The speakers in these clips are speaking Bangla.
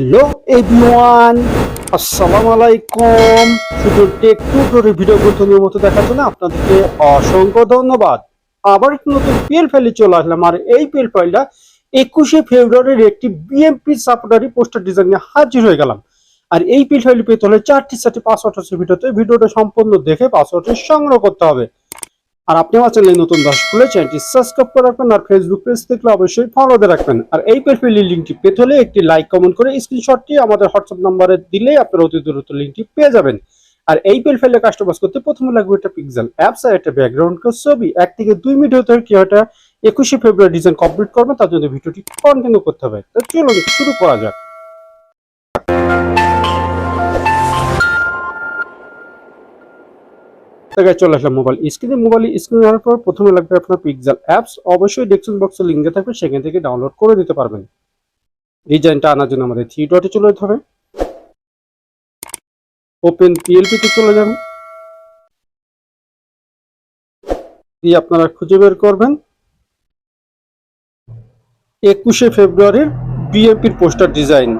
হ্যালো এভরিওয়ান আসসালামু আলাইকুম শুধু টেক টুটোরিয়াল ভিডিও গুরুত্বপূর্ণ মতো দেখার জন্য আপনাদেরকে অসংখ্য ধন্যবাদ। আবার একটু নতুন পিএল ফাইলে চলে আসলাম, আর এই পিএল ফাইলটা একুশে ফেব্রুয়ারির একটি বিএমপি সাপোর্টারি পোস্টার ডিজাইন নিয়ে হাজির হয়ে গেলাম। আর এই পিএল ফাইল পেতে হলে চারটি চারটি পাসওয়ার্ড ভিডিওতে ভিডিওটা সম্পূর্ণ দেখে পাসওয়ার্ডটি সংগ্রহ করতে হবে। আর আপনি আমার চ্যানেলে নতুন দর্শক হলে চ্যানেলটি সাবস্ক্রাইব করে রাখবেন আর ফেসবুক পেজ দেখলে অবশ্যই ফলো দিয়ে রাখবেন। আর এই প্রোফাইলের লিঙ্কটি পেতে হলে একটি লাইক কমেন্ট করে স্ক্রিনশটটি আমাদের হোয়াটসঅ্যাপ নাম্বারে দিলেই আপনারা অতি দ্রুত লিঙ্কটি পেয়ে যাবেন। আর এই প্রোফাইলে কাস্টমাইজ করতে প্রথমে লাগবে একটা পিক্সেল অ্যাপস আর একটা ব্যাকগ্রাউন্ড ছবি। এক থেকে দুই মিনিট হতে কি এটা একুশে ফেব্রুয়ারি ডিজাইন কমপ্লিট করবেন, তার জন্য ভিডিওটি কন্টিনিউ করতে হবে। তো চলুন শুরু করা যাক। জায়গায় চলে আসলাম মোবাইল স্ক্রিনে মোবাইল স্ক্রিনে আসার পর প্রথমে লাগবে আপনার পিক্সেল অ্যাপস অবশ্যই ডেসক্রিপশন বক্সে লিঙ্কে থাকবে, সেখান থেকে ডাউনলোড করে নিতে পারবেন। ডিজাইনটা আনার জন্য আমাদের থ্রি ডটে চলে যেতে হবে। ওপেন পিএলপি তে চলে যাবেন দিয়ে আপনারা খুঁজে বের করবেন। একুশে ফেব্রুয়ারির বিএমপির পোস্টার ডিজাইন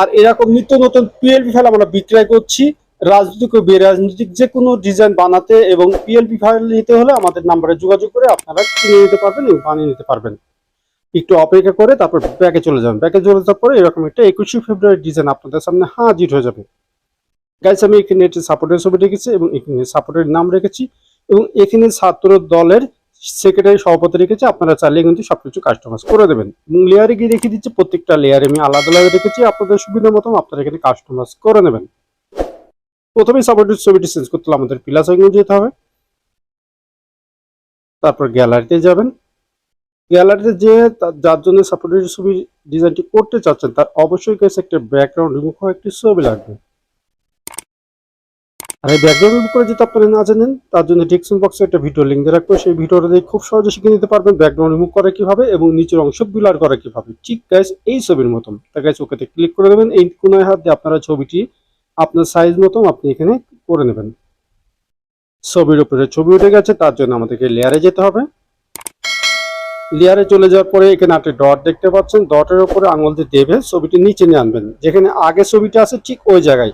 আর এরকম নিত্য নতুন পিএলপি ফাইল আমরা বিক্রয় করছি। রাজনৈতিক ও বেরাজনৈতিক যে কোনো ডিজাইন বানাতে এবং পিএলপি ফাইল নিতে হলে আমাদের নাম্বারে যোগাযোগ করে আপনারা কিনে নিতে পারবেন এবং বানিয়ে নিতে পারবেন। একটু অপেক্ষা করে তারপর ব্যাকে চলে যাবেন। ব্যাকে চলে যাওয়ার পরে এরকম একটা একুশে ফেব্রুয়ারি ডিজাইন আপনাদের সামনে হাজির হয়ে যাবে। গাইস আমি এখানে একটি সাপোর্টের ছবি রেখেছি এবং এখানে সাপোর্টের নাম রেখেছি এবং এখানে ছাত্র দলের সেক্রেটারি সভাপতি রেখেছি। আপনারা চাইলে কিন্তু সবকিছু কাস্টমাইজ করে দেবেন। এবং লেয়ারে গিয়ে রেখে দিচ্ছি, প্রত্যেকটা লেয়ারে আমি আলাদা আলাদা রেখেছি। আপনাদের সুবিধা মতন আপনারা এখানে কাস্টমাইজ করে নেবেন। প্রথমেই সাপোর্টের ছবিটি চেঞ্জ করতে আমাদের প্লাস আইকনে যেতে হবে। তারপর গ্যালারিতে যাবেন। গ্যালারিতে যে যার জন্য সাপোর্টের ছবি ডিজাইনটি করতে চাচ্ছেন, তার অবশ্যই কাছে একটা ব্যাকগ্রাউন্ড রিমুভ হওয়া একটি ছবি লাগবে। আর এই ব্যাকগ্রাউন্ড রিমুভ করে যদি আপনারা না জানেন, তার জন্য ডিসক্রিপশন বক্সে একটা ভিডিও লিঙ্ক দিয়ে রাখব। সেই ভিডিওটা দিয়ে খুব সহজে শিখে নিতে পারবেন ব্যাকগ্রাউন্ড রিমুভ করে কীভাবে এবং নিচের অংশ ব্লার করে কীভাবে। ঠিক গাইস এই ছবির মতন। তা গাইস ওকেতে ক্লিক করে দেবেন। এই কোনায় হাত দিয়ে আপনারা ছবিটি আপনার সাইজ মতো আপনি এখানে করে নেবেন। ছবির উপরে ছবি উঠে গেছে, তার জন্য আমাদেরকে লেয়ারে যেতে হবে। লেয়ারে চলে যাওয়ার পরে এখানে আপনি ডট দেখতে পাচ্ছেন। ডটের উপরে আঙুল দিয়ে দেবে, ছবিটি নিচে নিয়ে আনবেন। যেখানে আগে ছবিটা আছে ঠিক ওই জায়গায়।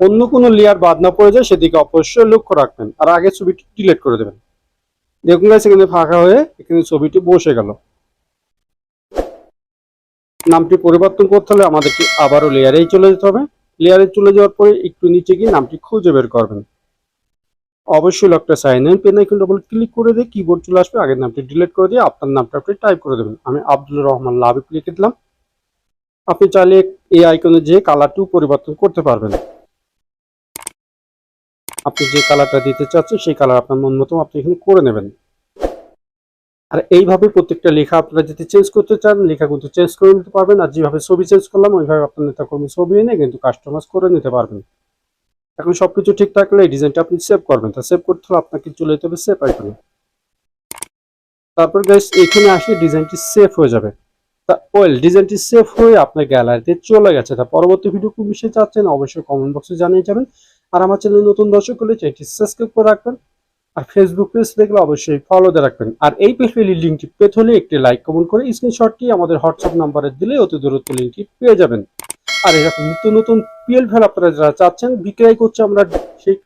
অন্য কোনো লেয়ার বাদ না পড়ে যায়, সেদিকে অবশ্যই লক্ষ্য রাখবেন। আর আগে ছবিটি ডিলিট করে দেবেন। দেখুন গাইস এখানে ফাঁকা হয়ে এখানে ছবিটি বসে গেল। নামটি পরিবর্তন করতে হলে আমাদেরকে আবারও লেয়ারেই চলে যেতে হবে। লেয়ারে চলে যাওয়ার পরে একটু নিচে গিয়ে নামটি খুঁজে বের করবেন। অবশ্যই লকটা sign in pen icon double click করে দিয়ে কিবোর্ড চলে আসবে। আগের নামটি ডিলিট করে দিয়ে আপনার নামটা আপনি টাইপ করে দেবেন। আমি আব্দুল রহমান লাভিক লিখে দিলাম। আপনি চাইলে এই আইকনে যে কালারটিও পরিবর্তন করতে পারবেন। আপনি যে কালারটা দিতে চাচ্ছেন, সেই কালার আপনার মন মতো আপনি এখানে করে নেবেন। আর এইভাবে প্রত্যেকটা লেখা আপনারা যদি চেঞ্জ করতে চান, লেখা কিন্তু চেঞ্জ করে নিতে পারবেন। আর যেভাবে ছবি চেঞ্জ করলাম, ওইভাবে আপনার নেতাকর্মী ছবি এনে কিন্তু কাস্টমাইজ করে নিতে পারবেন। এখন সবকিছু ঠিক থাকলে এই ডিজাইনটা আপনি সেভ করবেন। তা সেভ করতে হলে আপনাকে চলে যেতে হবে সেভ আইকনে তারপর গাইস এখানে আসলে ডিজাইনটি সেভ হয়ে যাবে। তা ওয়েল ডিজাইনটি সেভ হয়ে আপনার গ্যালারিতে চলে গেছে। তা পরবর্তী ভিডিও কোন বিষয়ে চাচ্ছেন, অবশ্যই কমেন্ট বক্সে জানিয়ে যাবেন। আর আমার চ্যানেল নতুন দর্শক হলে চ্যানেলটি সাবস্ক্রাইব করে রাখবেন। আর ফেসবুক পেজ দেখলে অবশ্যই ফলো দিয়ে রাখবেন। আর এই প্রোফাইলের লিঙ্কটি পেতে হলে একটি লাইক কমেন্ট করে স্ক্রিনশটটি আমাদের হোয়াটসঅ্যাপ নাম্বারে দিলে অতি দূরত্ব লিঙ্কটি পেয়ে যাবেন। আর এরকম নিত্য নতুন পিএল ফেল আপনারা যারা চাচ্ছেন, বিক্রয় করছে আমরা সেই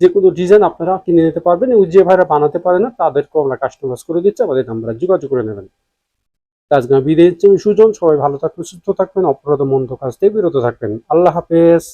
যে কোনো ডিজাইন আপনারা কিনে নিতে পারবেন। এবং যে ভাইরা বানাতে পারে না, তাদেরকেও আমরা কাস্টমাইজ করে দিচ্ছি, আমাদের নাম্বারে যোগাযোগ করে নেবেন। আজকে বিদায় সুজন, সবাই ভালো থাকবেন, সুস্থ থাকবেন, অপরাধ মন্দ কাজ থেকে বিরত থাকবেন। আল্লাহ হাফেজ।